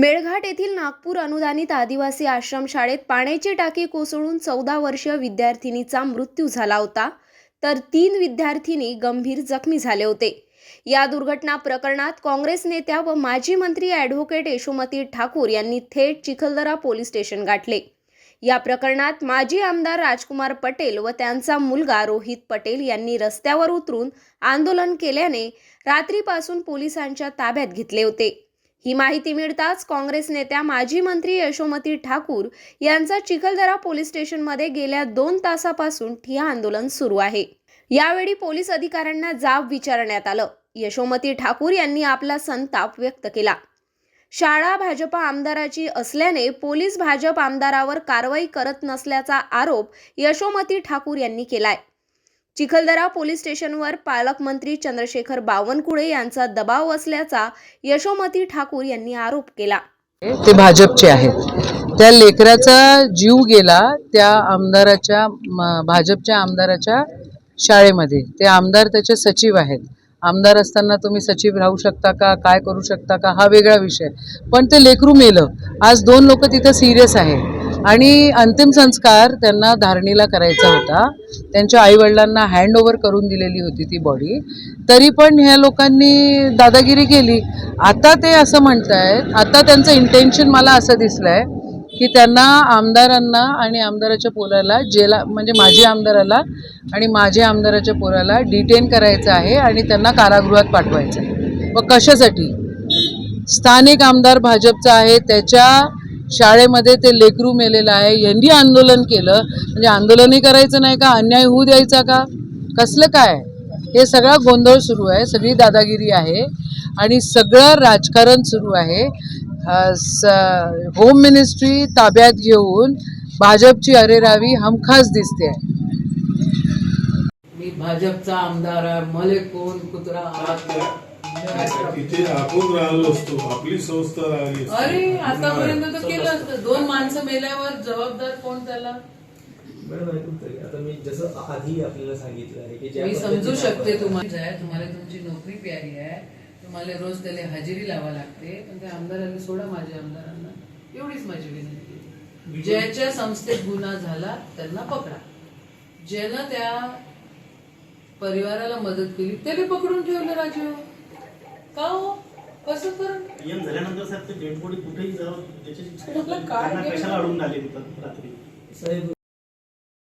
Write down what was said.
मेळघाट येथील नागपूर अनुदानित आदिवासी आश्रमशाळेत पाण्याची टाकी कोसळून चौदा वर्षीय विद्यार्थिनीचा मृत्यू झाला होता तर तीन विद्यार्थिनी गंभीर जखमी झाले होते. या दुर्घटना प्रकरणात काँग्रेस नेत्या व माजी मंत्री ॲडव्होकेट यशोमती ठाकूर यांनी थेट चिखलदरा पोलीस स्टेशन गाठले. या प्रकरणात माजी आमदार राजकुमार पटेल व त्यांचा मुलगा रोहित पटेल यांनी रस्त्यावर उतरून आंदोलन केल्याने रात्रीपासून पोलिसांच्या ताब्यात घेतले होते. ही माहिती मिळताच काँग्रेस नेत्या माजी मंत्री यशोमती ठाकूर यांचा चिखलदरा पोलीस स्टेशनमध्ये गेल्या दोन तासापासून ठिया आंदोलन सुरू आहे. यावेळी पोलीस अधिकाऱ्यांना जाब विचारण्यात आलं. यशोमती ठाकूर यांनी आपला संताप व्यक्त केला. शाळा भाजप आमदाराची असल्याने पोलीस भाजप आमदारावर कारवाई करत नसल्याचा आरोप यशोमती ठाकूर यांनी केलाय. चिखलदरा पोलीस स्टेशनवर पालकमंत्री चंद्रशेखर बावनकुळे यांचा दबाव असल्याचा यशोमती ठाकूर यांनी आरोप केला. ते भाजपचे आहेत. त्या लेकराचा जीव गेला त्या आमदाराच्या भाजपच्या आमदाराच्या शाळेमध्ये. ते आमदार त्याचे सचिव आहेत. आमदार असताना तुम्ही सचिव राहू शकता का काय करू शकता का हा वेगळा विषय. पण ते लेकरू मेलं. आज दोन लोक तिथं सिरियस आहे आणि अंतिम संस्कार त्यांना धारणीला करायचा होता. त्यांच्या आईवडिलांना हँड ओव्हर करून दिलेली होती ती बॉडी तरी पण ह्या लोकांनी दादागिरी केली. आता ते असं म्हणतायत आता त्यांचं इंटेन्शन मला असं दिसलं आहे की त्यांना आमदारांना आणि आमदाराच्या पोराला जेला म्हणजे माझी आमदाराला आणि माझ्या आमदाराच्या पोराला डिटेन करायचं आहे आणि त्यांना कारागृहात पाठवायचं आहे. व कशासाठी? स्थानिक आमदार भाजपचा आहे त्याच्या शाळेमध्ये ते लेकरू मेलेलं आहे. यांनी आंदोलन केलं. म्हणजे आंदोलनही करायचं नाही का? अन्याय होऊ द्यायचा का? कसलं काय? हे सगळा गोंधळ सुरू आहे. सगळी दादागिरी आहे. आणि सगळं राजकारण सुरू आहे. स- होम मिनिस्ट्री ताब्यात घेऊन भाजपची अरेरावी हमखास दिसते मी भाजपचा आमदार आहे. मले कोण कुत्रा तिथे आपण राहिलो असतो आपली संस्था राहिली असती. अरे आतापर्यंत तर केलं असतं. दोन माणसं मेल्यावर जबाबदार कोण त्याला? मॅडम ऐकून तरी. आता मी जसं आधी आपल्याला सांगितलं आहे की ज्या मी समजू पद्धतीने शकते आपण- तुम्हाला तुम्हाला तुमची नोकरी प्यारी आहे. तुम्हाला रोज त्याला हजेरी लावा लागते. पण त्या आमदारांनी सोडा माझ्या आमदारांना. एवढीच माझी विनंती ज्याच्या संस्थेत गुन्हा झाला त्यांना पकडा. ज्यानं त्या परिवाराला मदत केली त्याला पकडून ठेवलं राजीव. का हो कसं करून पीएम झाल्यानंतर साहेब ते डेड बॉडी कुठेही जावं काय त्यांना केलं? कशाला अडून आले तिथं रात्री साहेब